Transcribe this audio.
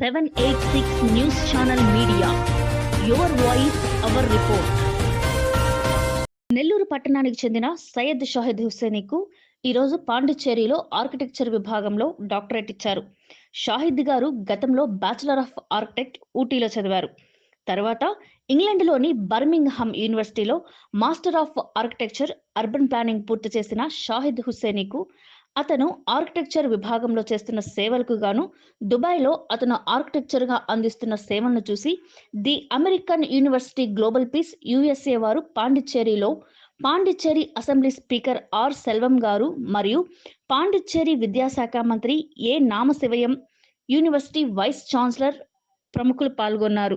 Seven eight six news channel media your voice our report Nellore పట్టణానికి చెందిన సయ్యద్ షాహిద్ హుస్సేనీకు ఈరోజు పాండిచ్చేరిలో architecture విభాగంలో డాక్టరేట్ ఇచ్చారు. షాహిద్ గారు గతంలో బ్యాచిలర్ ఆఫ్ ఆర్కిటెక్ట్ ఊటీలో చదివారు. తర్వాత ఇంగ్లాండ్లోని బర్మింగ్హామ్ యూనివర్సిటీలో master of architecture urban planning పూర్తి చేసిన షాహిద్ హుస్సేనీకు అతను ఆర్కిటెక్చర్ విభాగంలో చేస్తున్న సేవలకు గాను దుబాయ్లో అతను ఆర్కిటెక్చర్గా అందిస్తున్న సేవలను చూసి the American university global peace USA వారు పాండిచ్చేరిలో Pondicherry assembly speaker R Selvam గారు మరియు పాండిచ్చేరి విద్యాశాఖ మంత్రి A Namassivayam university vice chancellor ప్రముఖులు పాల్గొన్నారు.